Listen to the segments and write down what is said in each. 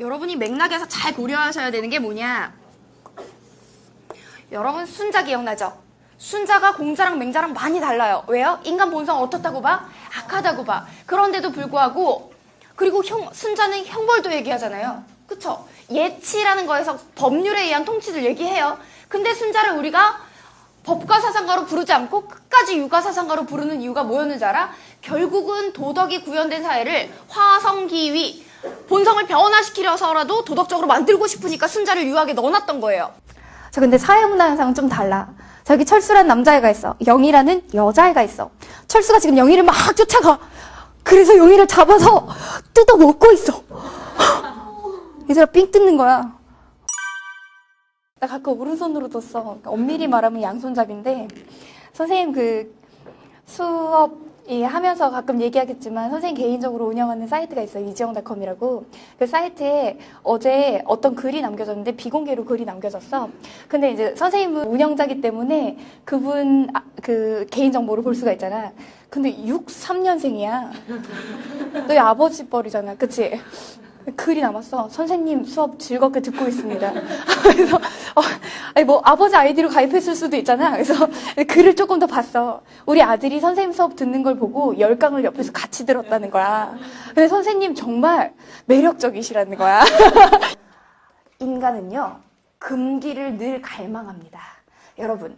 여러분이 맥락에서 잘 고려하셔야 되는 게 뭐냐? 여러분 순자 기억나죠? 순자가 공자랑 맹자랑 많이 달라요. 왜요? 인간 본성 어떻다고 봐? 악하다고 봐. 그런데도 불구하고 그리고 형, 순자는 형벌도 얘기하잖아요. 그쵸? 예치라는 거에서 법률에 의한 통치를 얘기해요. 근데 순자를 우리가 법가사상가로 부르지 않고 끝까지 육가사상가로 부르는 이유가 뭐였는지 알아? 결국은 도덕이 구현된 사회를 화성기위 본성을 변화시키려서라도 도덕적으로 만들고 싶으니까 순자를 유학에 넣어놨던 거예요. 저 근데 사회문화 현상은 좀 달라. 저기 철수라는 남자애가 있어. 영희라는 여자애가 있어. 철수가 지금 영희를 막 쫓아가. 그래서 영희를 잡아서 뜯어 먹고 있어. 얘들아 삥 뜯는 거야. 나 가끔 오른손으로 뒀어. 그러니까 엄밀히 말하면 양손잡이인데 선생님 그 수업 이 하면서 가끔 얘기하겠지만 선생님 개인적으로 운영하는 사이트가 있어요. 이지영닷컴이라고. 그 사이트에 어제 어떤 글이 남겨졌는데 비공개로 글이 남겨졌어. 근데 이제 선생님은 운영자기 때문에 그분 아, 그 개인 정보를 볼 수가 있잖아. 근데 63년생이야. 너희 아버지 뻘이잖아. 그치? 글이 남았어. 선생님 수업 즐겁게 듣고 있습니다. 그래서 어, 아니 뭐 아버지 아이디로 가입했을 수도 있잖아. 그래서 글을 조금 더 봤어. 우리 아들이 선생님 수업 듣는 걸 보고 열강을 옆에서 같이 들었다는 거야. 근데 선생님 정말 매력적이시라는 거야. 인간은요 금기를 늘 갈망합니다. 여러분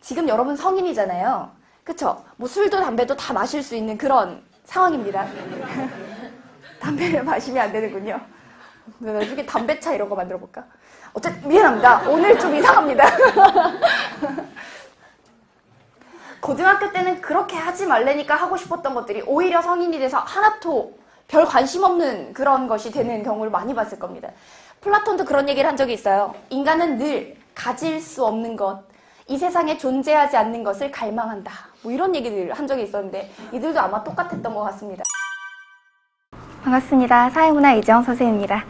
지금 여러분 성인이잖아요. 그쵸? 뭐 술도 담배도 다 마실 수 있는 그런 상황입니다. 담배를 마시면 안 되는군요. 나중에 담배차 이런 거 만들어 볼까? 어쨌든 미안합니다. 오늘 좀 이상합니다. 고등학교 때는 그렇게 하지 말래니까 하고 싶었던 것들이 오히려 성인이 돼서 하나도 별 관심 없는 그런 것이 되는 경우를 많이 봤을 겁니다. 플라톤도 그런 얘기를 한 적이 있어요. 인간은 늘 가질 수 없는 것, 이 세상에 존재하지 않는 것을 갈망한다. 뭐 이런 얘기를 한 적이 있었는데 이들도 아마 똑같았던 것 같습니다. 반갑습니다. 사회문화 이재영 선생입니다.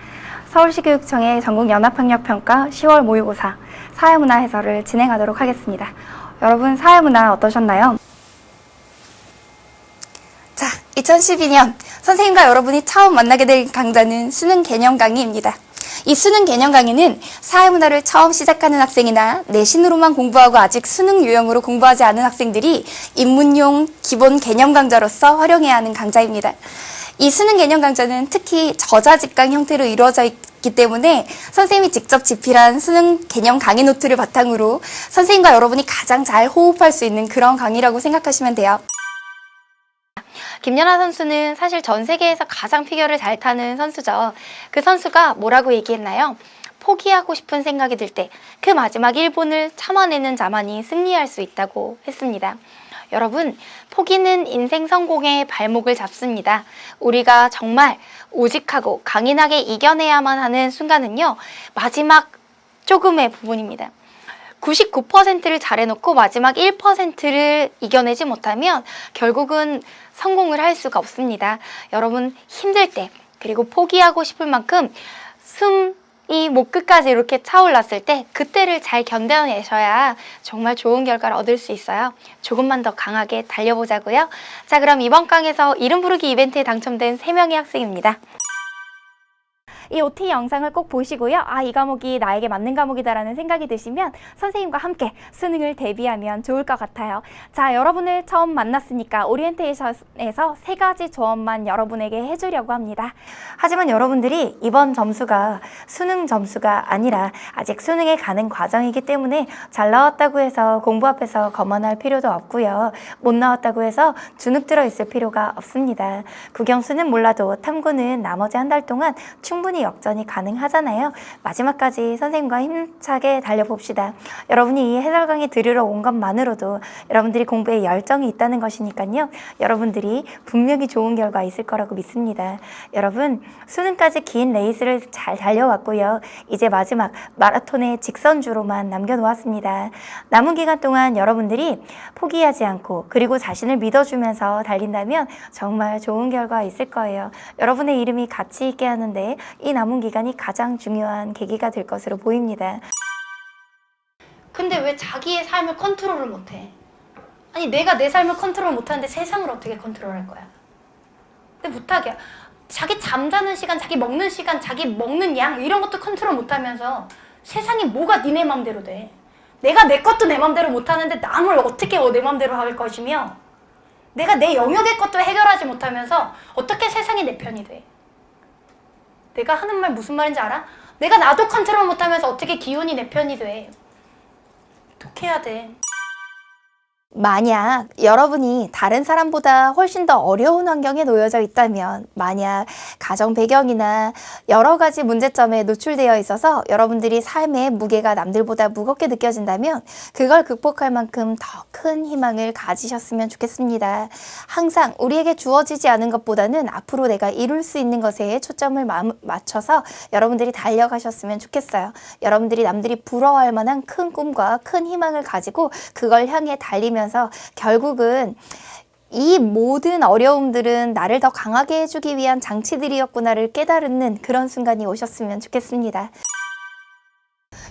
서울시 교육청의 전국 연합학력평가 10월 모의고사 사회문화 해설을 진행하도록 하겠습니다. 여러분 사회문화 어떠셨나요? 자, 2012년 선생님과 여러분이 처음 만나게 될 강좌는 수능 개념 강의입니다. 이 수능 개념 강의는 사회문화를 처음 시작하는 학생이나 내신으로만 공부하고 아직 수능 유형으로 공부하지 않은 학생들이 입문용 기본 개념 강좌로서 활용해야 하는 강좌입니다. 이 수능 개념 강좌는 특히 저자 직강 형태로 이루어져 있기 때문에 선생님이 직접 집필한 수능 개념 강의 노트를 바탕으로 선생님과 여러분이 가장 잘 호흡할 수 있는 그런 강의라고 생각하시면 돼요. 김연아 선수는 사실 전 세계에서 가장 피겨를 잘 타는 선수죠. 그 선수가 뭐라고 얘기했나요? 포기하고 싶은 생각이 들 때 그 마지막 1분을 참아내는 자만이 승리할 수 있다고 했습니다. 여러분, 포기는 인생 성공의 발목을 잡습니다. 우리가 정말 오직하고 강인하게 이겨내야만 하는 순간은요, 마지막 조금의 부분입니다. 99%를 잘해놓고 마지막 1%를 이겨내지 못하면 결국은 성공을 할 수가 없습니다. 여러분 힘들 때 그리고 포기하고 싶을 만큼 숨 이 목 끝까지 이렇게 차올랐을 때 그때를 잘 견뎌내셔야 정말 좋은 결과를 얻을 수 있어요. 조금만 더 강하게 달려보자고요. 자 그럼 이번 강에서 이름 부르기 이벤트에 당첨된 3명의 학생입니다. 이 OT 영상을 꼭 보시고요. 아, 이 과목이 나에게 맞는 과목이다라는 생각이 드시면 선생님과 함께 수능을 대비하면 좋을 것 같아요. 자, 여러분을 처음 만났으니까 오리엔테이션에서 세 가지 조언만 여러분에게 해주려고 합니다. 하지만 여러분들이 이번 점수가 수능 점수가 아니라 아직 수능에 가는 과정이기 때문에 잘 나왔다고 해서 공부 앞에서 거만할 필요도 없고요. 못 나왔다고 해서 주눅 들어 있을 필요가 없습니다. 국영수는 몰라도 탐구는 나머지 한 달 동안 충분히 역전이 가능하잖아요. 마지막까지 선생님과 힘차게 달려봅시다. 여러분이 이 해설 강의 들으러 온 것만으로도 여러분들이 공부에 열정이 있다는 것이니까요. 여러분들이 분명히 좋은 결과 있을 거라고 믿습니다. 여러분, 수능까지 긴 레이스를 잘 달려왔고요. 이제 마지막 마라톤의 직선주로만 남겨놓았습니다. 남은 기간 동안 여러분들이 포기하지 않고 그리고 자신을 믿어주면서 달린다면 정말 좋은 결과 있을 거예요. 여러분의 이름이 가치 있게 하는데 이 남은 기간이 가장 중요한 계기가 될 것으로 보입니다. 근데 왜 자기의 삶을 컨트롤을 못해? 아니 내가 내 삶을 컨트롤 못하는데 세상을 어떻게 컨트롤할 거야? 근데 못하게 자기 잠자는 시간, 자기 먹는 시간, 자기 먹는 양 이런 것도 컨트롤 못하면서 세상에 뭐가 니네 맘대로 돼. 내가 내 것도 내 맘대로 못하는데 남을 어떻게 내 맘대로 할 것이며 내가 내 영역의 것도 해결하지 못하면서 어떻게 세상이 내 편이 돼. 내가 하는 말 무슨 말인지 알아? 내가 나도 컨트롤 못하면서 어떻게 기운이 내 편이 돼. 독해야 돼. 만약 여러분이 다른 사람보다 훨씬 더 어려운 환경에 놓여져 있다면, 만약 가정 배경이나 여러 가지 문제점에 노출되어 있어서 여러분들이 삶의 무게가 남들보다 무겁게 느껴진다면, 그걸 극복할 만큼 더 큰 희망을 가지셨으면 좋겠습니다. 항상 우리에게 주어지지 않은 것보다는 앞으로 내가 이룰 수 있는 것에 초점을 마- 맞춰서 여러분들이 달려가셨으면 좋겠어요. 여러분들이 남들이 부러워할 만한 큰 꿈과 큰 희망을 가지고 그걸 향해 달리면 서 결국은 이 모든 어려움들은 나를 더 강하게 해주기 위한 장치들이었구나를 깨달는 그런 순간이 오셨으면 좋겠습니다.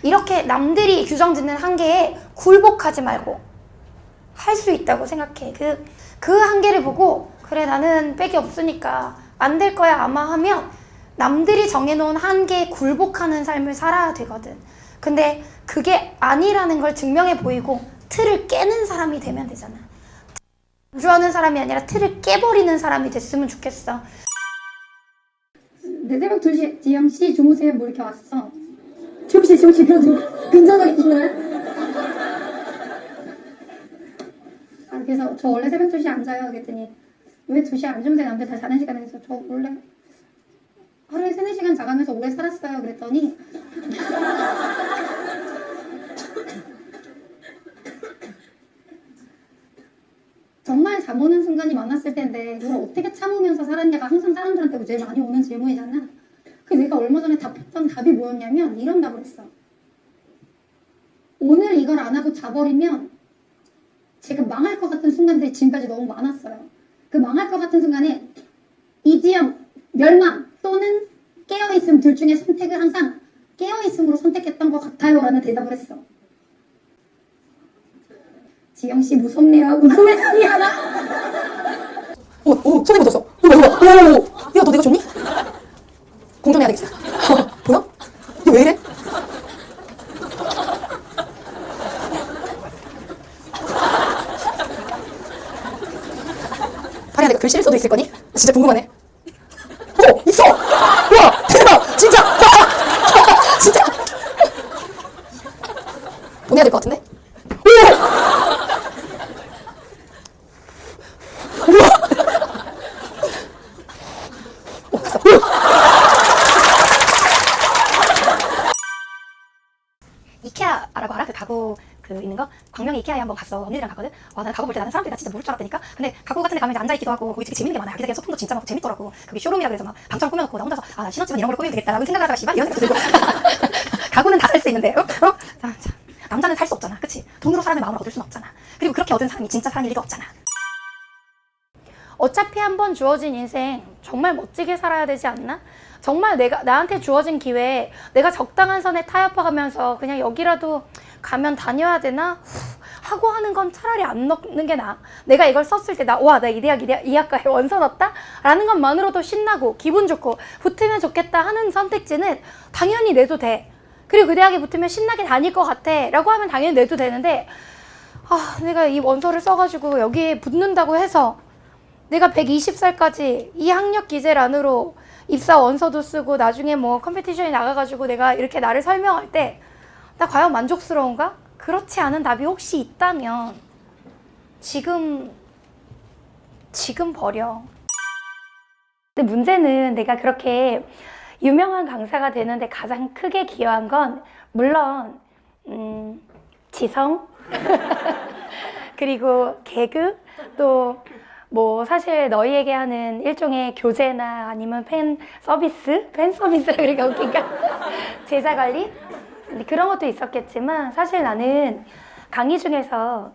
이렇게 남들이 규정 짓는 한계에 굴복하지 말고 할 수 있다고 생각해. 그, 그 한계를 보고, 그래, 나는 백이 없으니까 안 될 거야, 아마 하면 남들이 정해놓은 한계에 굴복하는 삶을 살아야 되거든. 근데 그게 아니라는 걸 증명해 보이고 틀을 깨는 사람이 되면 되잖아. 안주하는 사람이 아니라 틀을 깨버리는 사람이 됐으면 좋겠어. 내 새벽 2시 지영 씨 주무세요 뭐 이렇게 왔어. 지영 씨 그래도 근전하게 주나요? 아 그래서 저 원래 새벽 2시에 안 자요 그랬더니 왜 2시에 안 주무세요? 남들 다 자는 시간에 서 저 원래 하루에 3, 4시간 자가면서 오래 살았어요 그랬더니 잠 오는 순간이 많았을 텐데 이걸 어떻게 참으면서 살았냐가 항상 사람들한테 제일 많이 오는 질문이잖아. 그 내가 얼마 전에 답했던 답이 뭐였냐면 이런 답을 했어. 오늘 이걸 안 하고 자버리면 제가 망할 것 같은 순간들이 지금까지 너무 많았어요. 그 망할 것 같은 순간에 이지영, 멸망 또는 깨어있음 둘 중에 선택을 항상 깨어있음으로 선택했던 것 같아요 라는 대답을 했어. 지영 씨 무섭네요. 무서운 하나 오, 오, 손에 묻었어. 이거, 이거, 오, 야, 너 내가 좋니? 공정해야 되겠어. 보여? 이거 왜 이래? 하리야, 내가 글씨를 써도 있을 거니? 진짜 궁금하네. 오, 있어! 와, 대박! 진짜! 진짜! 보내야 될 것 같은데? 오! 오, 갔어. 이케아라고 알아? 그 가구 그 있는 거? 광명에 이케아에 한번 갔어. 언니들이랑 갔거든? 와, 나는 가구 볼때 나는 사람들이 다 진짜 모를 줄 알았다니까? 근데 가구 같은 데 가면 이제 앉아있기도 하고 거기 되게 재밌는 게 많아. 그래서 소품도 진짜 많고 재밌더라고. 그게 쇼룸이라 그래서 막 방처럼 꾸며놓고 나 혼자서 아, 나 신혼집은 이런 걸로 꾸미면 되겠다라고 생각을 하다가 씨발 이런 생각도 들고 가구는 다 살 수 있는데 어? 어? 자, 자. 남자는 살 수 없잖아. 그치? 돈으로 사람의 마음을 얻을 수는 없잖아. 그리고 그렇게 얻은 사람이 진짜 사랑일 리가 없잖아. 어차피 한 번 주어진 인생 정말 멋지게 살아야 되지 않나? 정말 내가 나한테 주어진 기회에 내가 적당한 선에 타협해가면서 그냥 여기라도 가면 다녀야 되나 후, 하고 하는 건 차라리 안 넣는 게 나아. 내가 이걸 썼을 때 나 와 나 이 대학 이 대학 이 학과에 원서 넣었다 라는 것만으로도 신나고 기분 좋고 붙으면 좋겠다 하는 선택지는 당연히 내도 돼. 그리고 그 대학에 붙으면 신나게 다닐 것 같아 라고 하면 당연히 내도 되는데 아 내가 이 원서를 써가지고 여기에 붙는다고 해서 내가 120살까지 이 학력 기재란으로 입사 원서도 쓰고 나중에 뭐 컴페티션에 나가가지고 내가 이렇게 나를 설명할 때 나 과연 만족스러운가? 그렇지 않은 답이 혹시 있다면 지금 지금 버려. 근데 문제는 내가 그렇게 유명한 강사가 되는데 가장 크게 기여한 건 물론 음, 지성? 그리고 개그? 또 뭐 사실 너희에게 하는 일종의 교제나 아니면 팬 서비스? 팬 서비스라 그러니까 웃긴가 제자 관리 그런 것도 있었겠지만 사실 나는 강의 중에서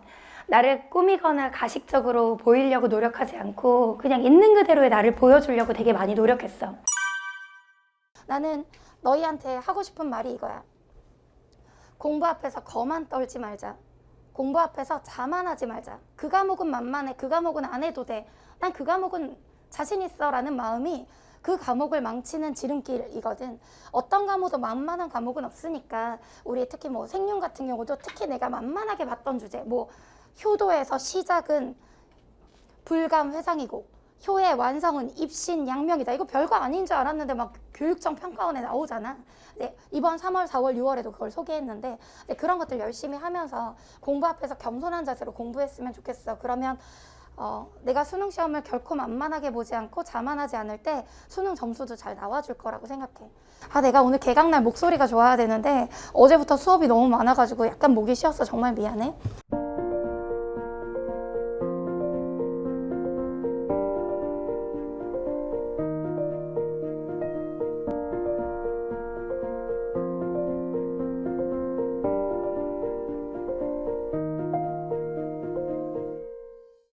나를 꾸미거나 가식적으로 보이려고 노력하지 않고 그냥 있는 그대로의 나를 보여주려고 되게 많이 노력했어. 나는 너희한테 하고 싶은 말이 이거야. 공부 앞에서 거만 떨지 말자. 공부 앞에서 자만하지 말자. 그 과목은 만만해. 그 과목은 안 해도 돼. 난 그 과목은 자신 있어. 라는 마음이 그 과목을 망치는 지름길이거든. 어떤 과목도 만만한 과목은 없으니까 우리 특히 뭐 생윤 같은 경우도 특히 내가 만만하게 봤던 주제 뭐 효도에서 시작은 불감 회상이고 효의 완성은 입신 양명이다. 이거 별거 아닌 줄 알았는데 막 교육청 평가원에 나오잖아. 네, 이번 3월, 4월, 6월에도 그걸 소개했는데 네, 그런 것들 열심히 하면서 공부 앞에서 겸손한 자세로 공부했으면 좋겠어. 그러면 어, 내가 수능 시험을 결코 만만하게 보지 않고 자만하지 않을 때 수능 점수도 잘 나와줄 거라고 생각해. 아, 내가 오늘 개강날 목소리가 좋아야 되는데 어제부터 수업이 너무 많아가지고 약간 목이 쉬었어. 정말 미안해.